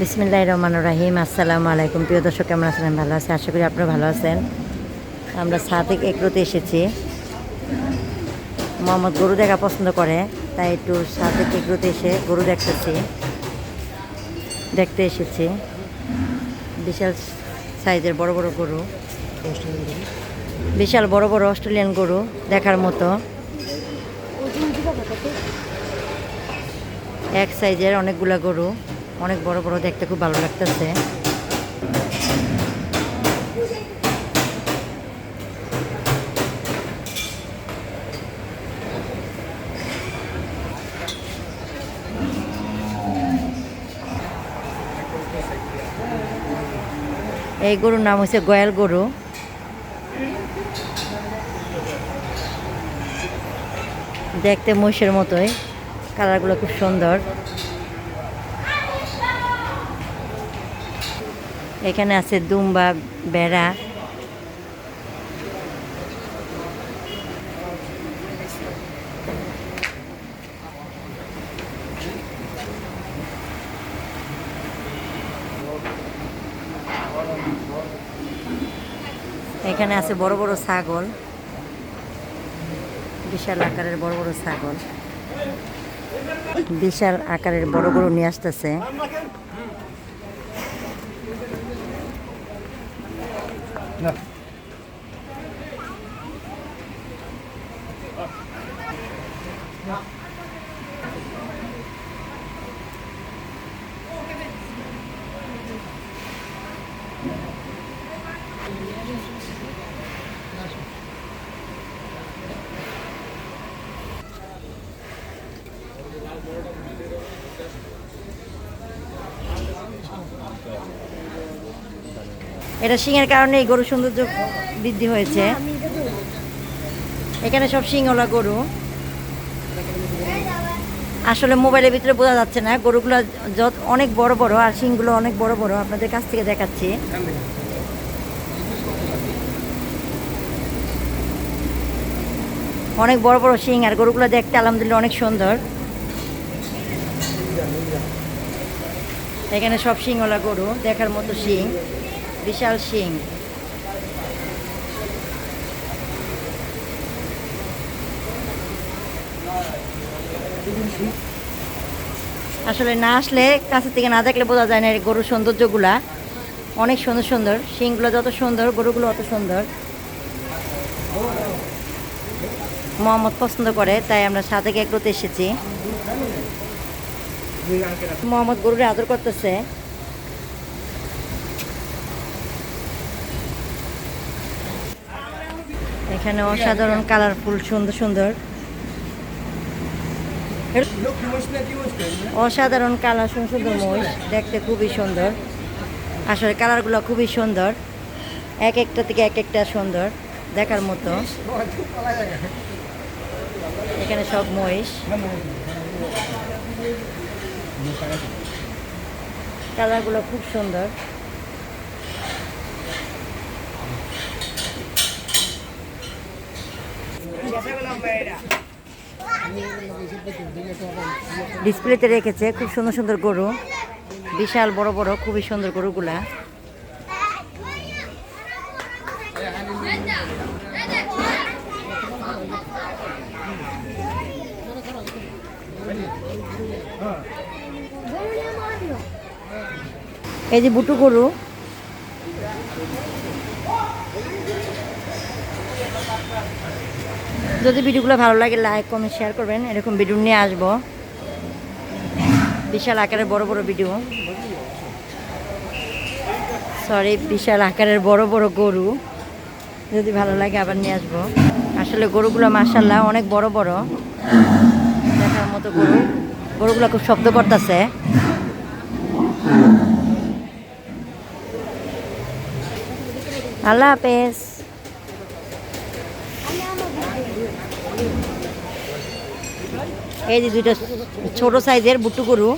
বিসমিল্লাহ রহমান রাহিম। আসসালামু আলাইকুম। প্রিয় দর্শক, কেমন আছেন? ভালো আছি। আশা করি আপনারা ভালো আছেন। আমরা সাদিক এগ্রোতে এসেছি। মোহাম্মদ গরু দেখা পছন্দ করে, তাই একটু সাদিক এগ্রোতে এসে গরু দেখতেছি। দেখতে এসেছি। বিশাল সাইজের বড় বড় গরু। বিশাল বড় বড় অস্ট্রেলিয়ান গরু দেখার মতো। এক সাইজের অনেকগুলা গরু। অনেক বড় বড় দেখতে খুব ভালো লাগতেছে। এই গরুর নাম হচ্ছে গয়াল গরু। দেখতে মহিষের মতোই, কালারগুলো খুব সুন্দর। এখানে আছে দুম্বা, বেড়া। এখানে আছে বড় বড় ছাগল। বিশাল আকারের বড় বড় ছাগল। বিশাল আকারের বড় বড় নিয়ে আসতেছে। な。あな এটা শিঙের কারণে এই গরু সৌন্দর্য বৃদ্ধি হয়েছে। এখানে সব শিংওয়ালা গরু। আসলে মোবাইলের ভিতরে বোঝা যাচ্ছে না, গরুগুলো যত অনেক বড় বড় আর শিংগুলো অনেক বড় বড়, আপনাদের কাছ থেকে দেখাচ্ছি। অনেক বড় বড় শিং আর গরুগুলো দেখতে আলহামদুলিল্লাহ অনেক সুন্দর। এখানে সব শিংওয়ালা গরু দেখার মতো শিং। বিশাল শিং। আসলে না আসলে কাছে থেকে না দেখলে বোঝা যায় না গরুর সৌন্দর্যগুলা। অনেক সুন্দর সুন্দর। শিংগুলো যত সুন্দর, গরুগুলো অত সুন্দর। মোহাম্মদ পছন্দ করে, তাই আমরা সাথে একটুতে এসেছি। মোহাম্মদ গরুরে আদর করতেছে। এখানে অসাধারণ কালারফুল সুন্দর সুন্দর। অসাধারণ কালার সুন্দর সুন্দর মহিষ। দেখতে খুবই সুন্দর। আসলে কালারগুলো খুবই সুন্দর। এক একটা থেকে এক একটা সুন্দর দেখার মতো। এখানে সব মহিষ। কালারগুলো খুব সুন্দর। ডিসপ্লেতে রেখেছে খুব সুন্দর সুন্দর গরু। বিশাল বড় বড়, খুবই সুন্দর গরুগুলা। এই যে বুটু গরু। যদি ভিডিওগুলো ভালো লাগে লাইক কমেন্ট শেয়ার করবেন। এরকম ভিডিও নিয়ে আসব। বিশাল আকারের, বড় বড় ভিডিও সরি বিশাল আকারের, বড় বড় গরু। যদি ভালো লাগে, আবার নিয়ে আসব। আসলে গরুগুলো মাসাল্লাহ অনেক বড় বড়। দেখার মতো গরু। গরুগুলো খুব শব্দ করতেছে। আল্লাহ হাফেজ। এই যে দুইটা ছোট সাইজের বুট্টু গরু।